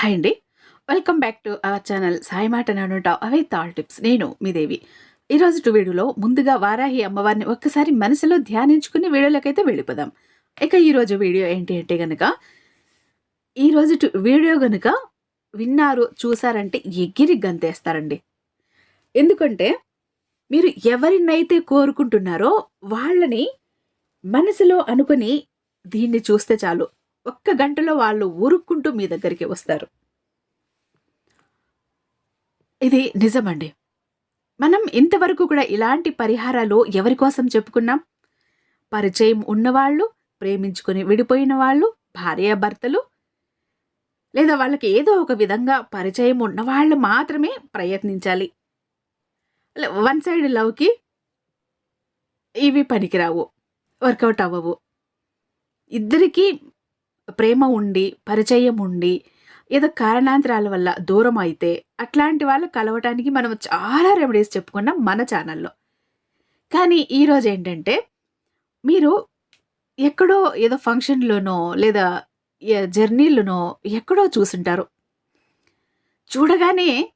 Hi అండి. Welcome back to our channel Sai మాట నానుట అవే తాల్ టిప్స్. నేను మీ దేవి. ఈరోజు వీడియోలో ముందుగా వారాహి అమ్మవారిని ఒక్కసారి మనసులో ధ్యానించుకుని వీడియోలోకైతే వెళ్ళిపోదాం. ఇక ఈరోజు వీడియో ఏంటి అంటే గనక ఈరోజు వీడియో గనుక విన్నారు చూసారంటే ఎగిరి గంతేస్తారండి. ఎందుకంటే మీరు ఎవరినైతే కోరుకుంటున్నారో వాళ్ళని మనసులో అనుకుని దీన్ని చూస్తే చాలు. ఒక్క గంటలో వాళ్ళు ఊరుక్కుంటూ మీ దగ్గరికి వస్తారు. ఇది నిజమండి. మనం ఇంతవరకు కూడా ఇలాంటి పరిహారాలు ఎవరి కోసం చెప్పుకున్నాం? పరిచయం ఉన్నవాళ్ళు ప్రేమించుకుని విడిపోయిన వాళ్ళు భార్యాభర్తలు లేదా వాళ్ళకి ఏదో ఒక విధంగా పరిచయం ఉన్నవాళ్ళు మాత్రమే ప్రయత్నించాలి. వన్ సైడ్ లవ్కి ఇవి పనికిరావు వర్కౌట్ అవ్వవు. ఇద్దరికీ ప్రేమ ఉండి పరిచయం ఉండి ఏదో కారణాంతరాల వల్ల దూరం అయితే అట్లాంటి వాళ్ళు కలవటానికి మనం చాలా రెమెడీస్ చెప్పుకున్నాం మన ఛానల్లో కానీ ఈరోజు ఏంటంటే మీరు ఎక్కడో ఏదో ఫంక్షన్లోనో లేదా జర్నీలోనో ఎక్కడో చూసుంటారు. చూడగానే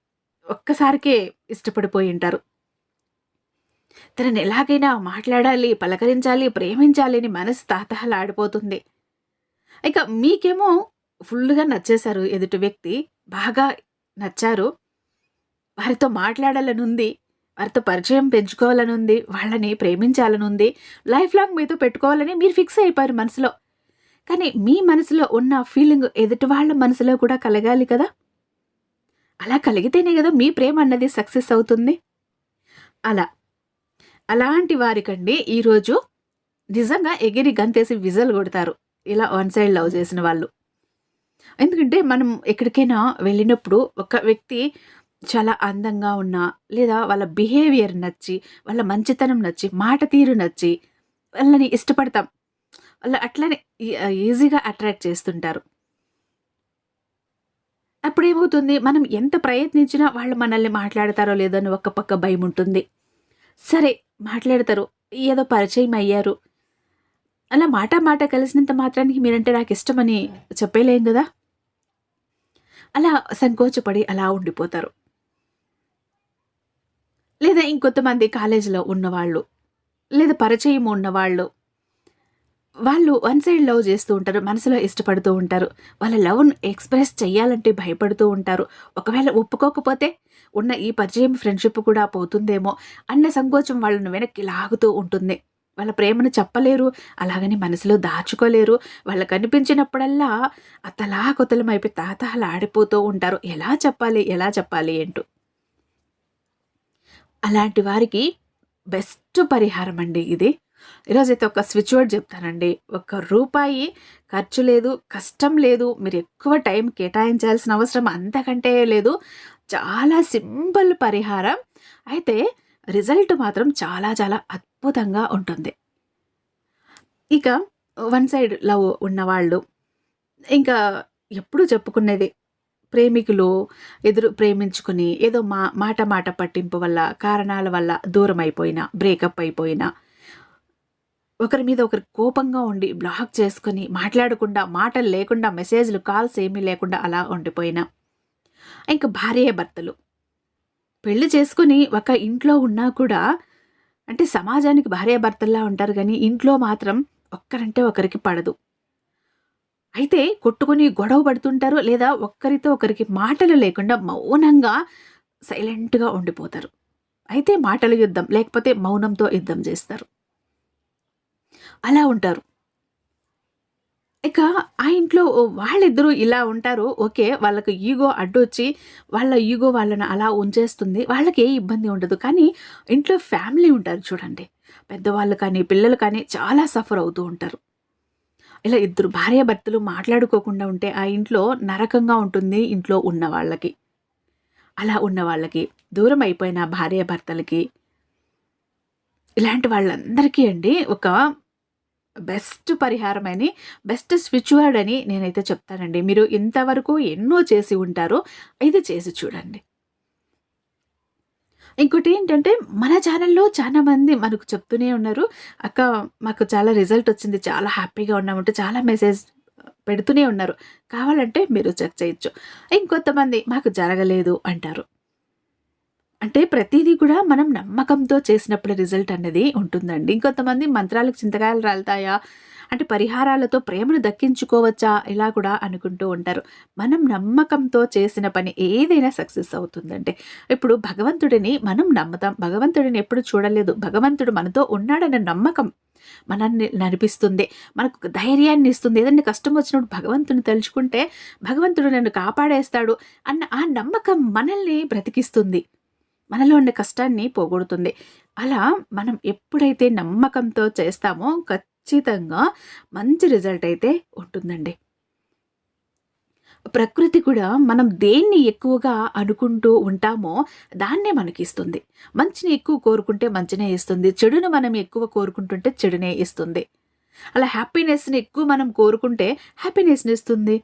ఒక్కసారికే ఇష్టపడిపోయి ఉంటారు. తనని ఎలాగైనా మాట్లాడాలి పలకరించాలి ప్రేమించాలి అని మనసు తాతహలాడిపోతుంది. ఇక మీకేమో ఫుల్గా నచ్చేశారు ఎదుటి వ్యక్తి బాగా నచ్చారు. వారితో మాట్లాడాలనుంది వారితో పరిచయం పెంచుకోవాలనుంది వాళ్ళని ప్రేమించాలనుంది లైఫ్ లాంగ్ మీతో పెట్టుకోవాలని మీరు ఫిక్స్ అయిపోయారు మనసులో. కానీ మీ మనసులో ఉన్న ఫీలింగ్ ఎదుటి వాళ్ళ మనసులో కూడా కలగాలి కదా? అలా కలిగితేనే కదా మీ ప్రేమ అన్నది సక్సెస్ అవుతుంది. అలా అలాంటి వారికండి ఈరోజు నిజంగా ఎగిరి గంతేసి విజల్ కొడతారు. ఇలా వన్ సైడ్ లవ్ చేసిన వాళ్ళు. ఎందుకంటే మనం ఎక్కడికైనా వెళ్ళినప్పుడు ఒక వ్యక్తి చాలా అందంగా ఉన్నా లేదా వాళ్ళ బిహేవియర్ నచ్చి వాళ్ళ మంచితనం నచ్చి మాట తీరు నచ్చి వాళ్ళని ఇష్టపడతాం. వాళ్ళు అట్లనే ఈజీగా అట్రాక్ట్ చేస్తుంటారు. అప్పుడు ఏమవుతుంది మనం ఎంత ప్రయత్నించినా వాళ్ళు మనల్ని మాట్లాడతారో లేదో అని ఒక పక్క భయం ఉంటుంది. సరే మాట్లాడతారు. ఏదో పరిచయం అయ్యారు. అలా మాట మాట కలిసినంత మాత్రానికి మీరంటే నాకు ఇష్టమని చెప్పేలేం కదా? అలా సంకోచపడి అలా ఉండిపోతారు. లేదా ఇంకొంతమంది కాలేజీలో ఉన్నవాళ్ళు లేదా పరిచయం ఉన్నవాళ్ళు వాళ్ళు వన్ సైడ్ లవ్ చేస్తూ ఉంటారు మనసులో ఇష్టపడుతూ ఉంటారు వాళ్ళ లవ్ను ఎక్స్ప్రెస్ చేయాలంటే భయపడుతూ ఉంటారు. ఒకవేళ ఒప్పుకోకపోతే ఉన్న ఈ పరిచయం ఫ్రెండ్షిప్ కూడా పోతుందేమో అన్న సంకోచం వాళ్ళను వెనక్కి లాగుతూ ఉంటుంది. వాళ్ళ ప్రేమను చెప్పలేరు అలాగని మనసులో దాచుకోలేరు. వాళ్ళ కనిపించినప్పుడల్లా అతలా కొతలమైపోయి తాతహలు ఆడిపోతూ ఉంటారు. ఎలా చెప్పాలి ఎలా చెప్పాలి ఏంటో అలాంటి వారికి బెస్ట్ పరిహారం అండి ఇది. ఈరోజైతే ఒక స్విచ్ వర్డ్ చెప్తానండి. ఒక రూపాయి ఖర్చు లేదు కష్టం లేదు మీరు ఎక్కువ టైం కేటాయించాల్సిన అవసరం అంతకంటే లేదు. చాలా సింపుల్ పరిహారం. అయితే రిజల్ట్ మాత్రం చాలా చాలా అద్భుతంగా ఉంటుంది. ఇక వన్ సైడ్ లవ్ ఉన్నవాళ్ళు ఇంకా ఎప్పుడు చెప్పుకునేది? ప్రేమికులు ఎదురు ప్రేమించుకుని ఏదో మా మాట మాట పట్టింపు వల్ల కారణాల వల్ల దూరం అయిపోయినా బ్రేకప్ అయిపోయినా ఒకరి మీద ఒకరి కోపంగా ఉండి బ్లాక్ చేసుకుని మాట్లాడకుండా మాటలు లేకుండా మెసేజ్లు కాల్స్ ఏమీ లేకుండా అలా ఉండిపోయినా. ఇంకా భార్య భర్తలు పెళ్ళి చేసుకుని ఒక ఇంట్లో ఉన్నా కూడా అంటే సమాజానికి భార్యాభర్తల్లా ఉంటారు కానీ ఇంట్లో మాత్రం ఒక్కరంటే ఒకరికి పడదు. అయితే కొట్టుకుని గొడవ పడుతుంటారు లేదా ఒక్కరితో ఒకరికి మాటలు లేకుండా మౌనంగా సైలెంట్గా ఉండిపోతారు. అయితే మాటల యుద్ధం లేకపోతే మౌనంతో యుద్ధం చేస్తారు. అలా ఉంటారు. ఇక ఆ ఇంట్లో వాళ్ళిద్దరూ ఇలా ఉంటారు. ఓకే వాళ్ళకు ఈగో అడ్డొచ్చి వాళ్ళ ఈగో వాళ్ళని అలా ఉంచేస్తుంది. వాళ్ళకి ఏ ఇబ్బంది ఉండదు. కానీ ఇంట్లో ఫ్యామిలీ ఉంటారు చూడండి. పెద్దవాళ్ళు కానీ పిల్లలు కానీ చాలా సఫర్ అవుతూ ఉంటారు. ఇలా ఇద్దరు భార్యాభర్తలు మాట్లాడుకోకుండా ఉంటే ఆ ఇంట్లో నరకంగా ఉంటుంది ఇంట్లో ఉన్న వాళ్ళకి. అలా ఉన్న వాళ్ళకి దూరం అయిపోయిన భార్యాభర్తలకి. ఇలాంటి వాళ్ళందరికీ అండి ఒక బెస్ట్ పరిహారం అని బెస్ట్ స్విచ్ వర్డ్ అని నేనైతే చెప్తానండి. మీరు ఇంతవరకు ఎన్నో చేసి ఉంటారో ఇది చేసి చూడండి. ఇంకోటి ఏంటంటే మన ఛానల్లో చాలామంది మనకు చెప్తూనే ఉన్నారు. అక్క మాకు చాలా రిజల్ట్ వచ్చింది చాలా హ్యాపీగా ఉన్నామంటే చాలా మెసేజ్ పెడుతూనే ఉన్నారు. కావాలంటే మీరు చెక్ చేయొచ్చు. ఇంకొంతమంది మాకు జరగలేదు అంటారు. అంటే ప్రతిదీ కూడా మనం నమ్మకంతో చేసినప్పుడు రిజల్ట్ అనేది ఉంటుందండి. ఇంకొంతమంది మంత్రాలకు చింతకాయలు రాలుతాయా? అంటే పరిహారాలతో ప్రేమను దక్కించుకోవచ్చా? ఇలా కూడా అనుకుంటూ ఉంటారు. మనం నమ్మకంతో చేసిన పని ఏదైనా సక్సెస్ అవుతుందంటే. ఇప్పుడు భగవంతుడిని మనం నమ్ముతాం. భగవంతుడిని ఎప్పుడు చూడలేదు. భగవంతుడు మనతో ఉన్నాడన్న నమ్మకం మనల్ని నడిపిస్తుంది. మనకు ధైర్యాన్ని ఇస్తుంది. ఏదైనా కష్టం వచ్చినప్పుడు భగవంతుని తలుచుకుంటే భగవంతుడు నన్ను కాపాడేస్తాడు అన్న ఆ నమ్మకం మనల్ని బ్రతికిస్తుంది. మనలో ఉన్న కష్టాన్ని పోగొడుతుంది. అలా మనం ఎప్పుడైతే నమ్మకంతో చేస్తామో ఖచ్చితంగా మంచి రిజల్ట్ అయితే ఉంటుందండి. ప్రకృతి కూడా మనం దేన్ని ఎక్కువగా అనుకుంటూ ఉంటామో దాన్నే మనకి ఇస్తుంది మంచిని ఎక్కువ కోరుకుంటే మంచినే ఇస్తుంది. చెడును మనం ఎక్కువ కోరుకుంటుంటే చెడునే ఇస్తుంది. అలా హ్యాపీనెస్ని ఎక్కువ మనం కోరుకుంటే హ్యాపీనెస్ని ఇస్తుంది.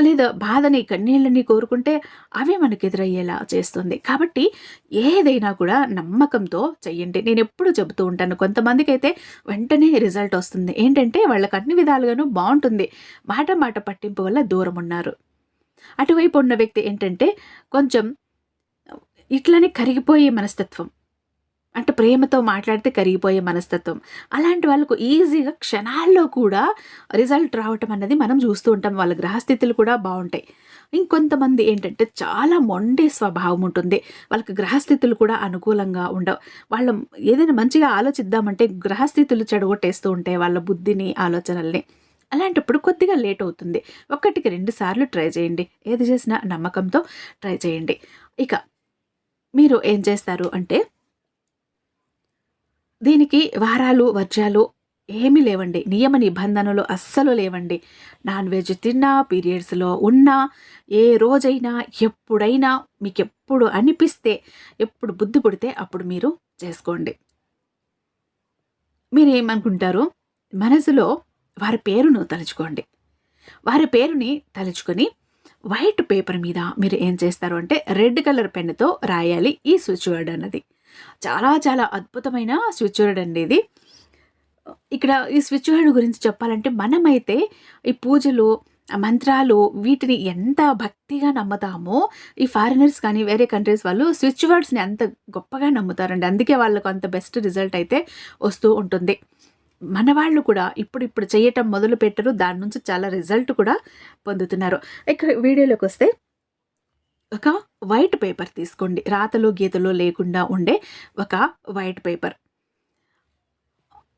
లేదా బాధని కన్నీళ్ళని కోరుకుంటే అవే మనకు ఎదురయ్యేలా చేస్తుంది. కాబట్టి ఏదైనా కూడా నమ్మకంతో చెయ్యండి. నేను ఎప్పుడు చెబుతూ ఉంటాను కొంతమందికి అయితే వెంటనే రిజల్ట్ వస్తుంది. ఏంటంటే వాళ్ళకి అన్ని విధాలుగాను బాగుంటుంది. మాట మాట పట్టింపు వల్ల దూరం ఉన్నారు. అటువైపు ఉన్న వ్యక్తి ఏంటంటే కొంచెం ఇట్లనే కరిగిపోయే మనస్తత్వం. అంటే ప్రేమతో మాట్లాడితే కరిగిపోయే మనస్తత్వం. అలాంటి వాళ్ళకు ఈజీగా క్షణాల్లో కూడా రిజల్ట్ రావటం అన్నది మనం చూస్తూ ఉంటాం. వాళ్ళ గ్రహస్థితులు కూడా బాగుంటాయి. ఇంకొంతమంది ఏంటంటే చాలా మొండే స్వభావం ఉంటుంది. వాళ్ళకి గ్రహస్థితులు కూడా అనుకూలంగా ఉండవు. వాళ్ళ ఏదైనా మంచిగా ఆలోచిద్దామంటే గ్రహస్థితులు చెడగొట్టేస్తూ ఉంటాయి వాళ్ళ బుద్ధిని ఆలోచనల్ని. అలాంటప్పుడు కొద్దిగా లేట్ అవుతుంది. ఒకటికి రెండు సార్లు ట్రై చేయండి. ఏది చేసినా నమ్మకంతో ట్రై చేయండి. ఇక మీరు ఏం చేస్తారు అంటే దీనికి వారాలు వర్జాలు ఏమీ లేవండి. నియమ నిబంధనలు అస్సలు లేవండి. నాన్ వెజ్ తిన్నా పీరియడ్స్లో ఉన్నా ఏ రోజైనా ఎప్పుడైనా మీకు ఎప్పుడు అనిపిస్తే ఎప్పుడు బుద్ధి పుడితే అప్పుడు మీరు చేసుకోండి. మీరు ఏమనుకుంటారు మనసులో వారి పేరును తలుచుకోండి. వారి పేరుని తలుచుకొని వైట్ పేపర్ మీద మీరు ఏం చేస్తారు అంటే రెడ్ కలర్ పెన్నుతో రాయాలి ఈ స్విచ్ వర్డ్ అన్నది. చాలా చాలా అద్భుతమైన స్విచ్ వర్డ్ అండి ఇది. ఇక్కడ ఈ స్విచ్ వర్డ్ గురించి చెప్పాలంటే మనమైతే ఈ పూజలు మంత్రాలు వీటిని ఎంత భక్తిగా నమ్ముతామో ఈ ఫారినర్స్ కానీ వేరే కంట్రీస్ వాళ్ళు స్విచ్ వర్డ్స్ని అంత గొప్పగా నమ్ముతారండి. అందుకే వాళ్ళకు అంత బెస్ట్ రిజల్ట్ అయితే వస్తూ ఉంటుంది. మన వాళ్ళు కూడా ఇప్పుడు ఇప్పుడు చేయటం మొదలు పెట్టరు దాని నుంచి చాలా రిజల్ట్ కూడా పొందుతున్నారు. ఇక్కడ వీడియోలోకి వస్తే ఒక వైట్ పేపర్ తీసుకోండి. రాతలు గీతలు లేకుండా ఉండే ఒక వైట్ పేపర్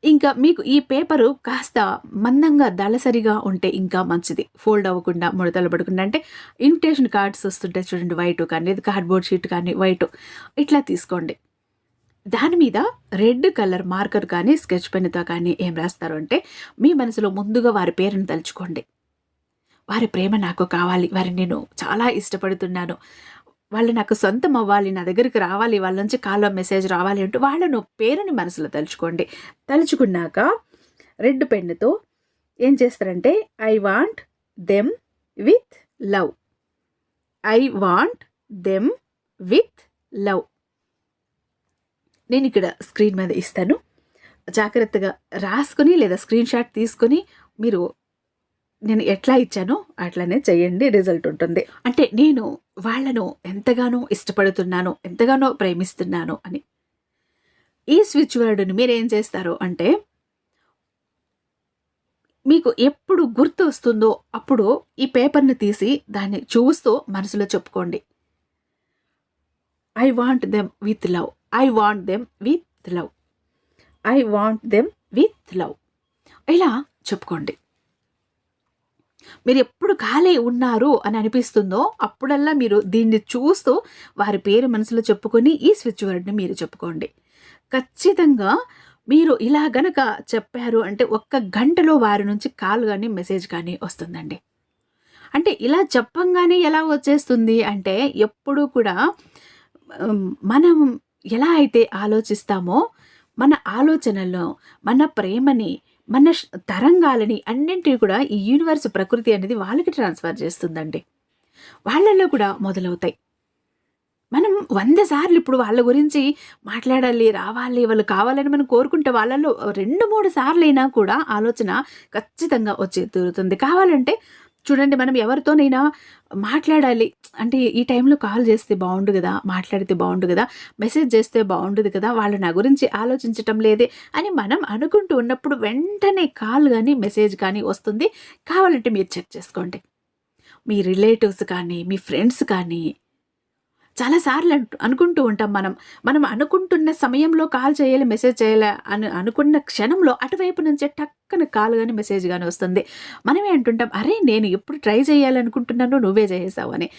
ఇంకా మీకు ఈ పేపరు కాస్త మందంగా దళసరిగా ఉంటే ఇంకా మంచిది. ఫోల్డ్ అవ్వకుండా ముడతలు పడకుండా అంటే ఇన్విటేషన్ కార్డ్స్ వస్తుంటే చూడండి వైట్ కానీ కార్డ్బోర్డ్ షీట్ కానీ వైట్ ఇట్లా తీసుకోండి. దాని మీద రెడ్ కలర్ మార్కర్ కానీ స్కెచ్ పెన్తో కానీ ఏం రాస్తారు అంటే మీ మనసులో ముందుగా వారి పేరును తలుచుకోండి. వారి ప్రేమ నాకు కావాలి వారిని నేను చాలా ఇష్టపడుతున్నాను. వాళ్ళు నాకు సొంతం అవ్వాలి నా దగ్గరికి రావాలి వాళ్ళ నుంచి కాల్లో మెసేజ్ రావాలి అంటూ వాళ్ళను పేరుని మనసులో తలుచుకోండి. తలుచుకున్నాక రెడ్ పెన్నుతో ఏం చేస్తారంటే I want them with love I want them with love నేను ఇక్కడ స్క్రీన్ మీద ఇస్తాను. జాగ్రత్తగా రాసుకొని లేదా స్క్రీన్ షాట్ తీసుకొని మీరు నేను ఎట్లా ఇచ్చానో అట్లానే చేయండి రిజల్ట్ ఉంటుంది. అంటే నేను వాళ్ళను ఎంతగానో ఇష్టపడుతున్నాను ఎంతగానో ప్రేమిస్తున్నాను అని. ఈ స్విచ్ వర్డ్ని మీరు ఏం చేస్తారు అంటే మీకు ఎప్పుడు గుర్తు వస్తుందో అప్పుడు ఈ పేపర్ని తీసి దాన్ని చూస్తూ మనసులో చెప్పుకోండి. I want them with love I want them with love I want them with love ఇలా చెప్పుకోండి. మీరు ఎప్పుడు ఖాళీ ఉన్నారు అని అనిపిస్తుందో అప్పుడల్లా మీరు దీన్ని చూస్తూ వారి పేరు మనసులో చెప్పుకొని ఈ స్విచ్ వర్డ్ని మీరు చెప్పుకోండి. ఖచ్చితంగా మీరు ఇలా గనక చెప్పారు అంటే ఒక్క గంటలో వారి నుంచి కాల్ కానీ మెసేజ్ కానీ వస్తుందండి. అంటే ఇలా చెప్పంగానే ఎలా వచ్చేస్తుంది అంటే ఎప్పుడు కూడా మనం ఎలా అయితే ఆలోచిస్తామో మన ఆలోచనలో మన ప్రేమని మన తరంగాలని అన్నింటినీ కూడా ఈ యూనివర్స్ ప్రకృతి అనేది వాళ్ళకి ట్రాన్స్ఫర్ చేస్తుందండి. వాళ్ళల్లో కూడా మొదలవుతాయి. మనం వంద సార్లు ఇప్పుడు వాళ్ళ గురించి మాట్లాడాలి రావాలి వాళ్ళు కావాలని మనం కోరుకుంటే వాళ్ళలో రెండు మూడు సార్లైనా కూడా ఆలోచన ఖచ్చితంగా వచ్చి తీరుతుంది. కావాలంటే చూడండి మనం ఎవరితోనైనా మాట్లాడాలి. అంటే ఈ టైంలో కాల్ చేస్తే బాగుండు కదా మాట్లాడితే బాగుండు కదా మెసేజ్ చేస్తే బాగుండదు కదా వాళ్ళు నా గురించి ఆలోచించటం లేదే అని మనం అనుకుంటూ ఉన్నప్పుడు వెంటనే కాల్ కానీ మెసేజ్ కానీ వస్తుంది. కావాలంటే మీరు చెక్ చేసుకోండి. మీ రిలేటివ్స్ కానీ మీ ఫ్రెండ్స్ కానీ చాలాసార్లు అంటూ అనుకుంటూ ఉంటాం మనం. మనం అనుకుంటున్న సమయంలో కాల్ చేయాలి మెసేజ్ చేయాలి అని అనుకున్న క్షణంలో అటువైపు నుంచే టక్కన కాల్ కానీ మెసేజ్ కానీ వస్తుంది. మనమే అంటుంటాం అరే నేను ఎప్పుడు ట్రై చేయాలనుకుంటున్నానో నువ్వే చేసావు అని.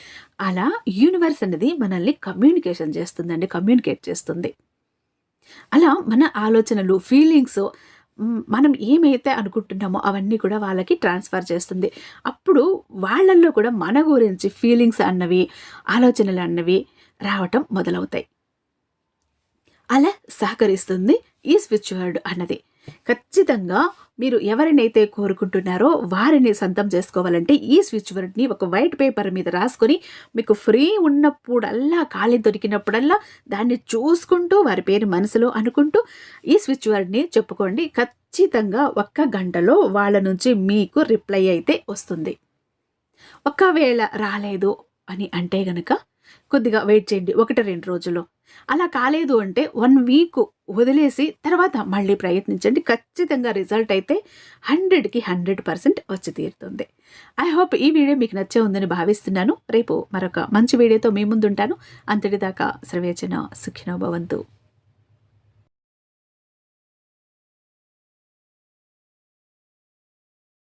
అలా యూనివర్స్ అనేది మనల్ని కమ్యూనికేషన్ చేస్తుందండి కమ్యూనికేట్ చేస్తుంది. అలా మన ఆలోచనలు ఫీలింగ్స్ మనం ఏమైతే అనుకుంటున్నామో అవన్నీ కూడా వాళ్ళకి ట్రాన్స్ఫర్ చేస్తుంది. అప్పుడు వాళ్ళల్లో కూడా మన గురించి ఫీలింగ్స్ అన్నవి ఆలోచనలు అన్నవి రావటం మొదలవుతాయి. అలా సహకరిస్తుంది ఈ స్విచ్ వర్డ్ అన్నది. ఖచ్చితంగా మీరు ఎవరినైతే కోరుకుంటున్నారో వారిని సొంతం చేసుకోవాలంటే ఈ స్విచ్ వర్డ్ని ఒక వైట్ పేపర్ మీద రాసుకొని మీకు ఫ్రీ ఉన్నప్పుడల్లా ఖాళీ దొరికినప్పుడల్లా దాన్ని చూసుకుంటూ వారి పేరు మనసులో అనుకుంటూ ఈ స్విచ్ వర్డ్ని చెప్పుకోండి. ఖచ్చితంగా ఒక్క గంటలో వాళ్ళ నుంచి మీకు రిప్లై అయితే వస్తుంది. ఒకవేళ రాలేదు అని అంటే గనక కొద్దిగా వెయిట్ చేయండి ఒకటి రెండు రోజులు అలా కాలేదు అంటే వన్ వీక్ వదిలేసి తర్వాత మళ్ళీ ప్రయత్నించండి. ఖచ్చితంగా రిజల్ట్ అయితే హండ్రెడ్కి హండ్రెడ్ పర్సెంట్ వచ్చి తీరుతుంది. ఐ హోప్ ఈ వీడియో మీకు నచ్చే ఉందని భావిస్తున్నాను. రేపు మరొక మంచి వీడియోతో మీ ముందుంటాను. అంతటిదాకా సర్వేచన సుఖినో భవంతు.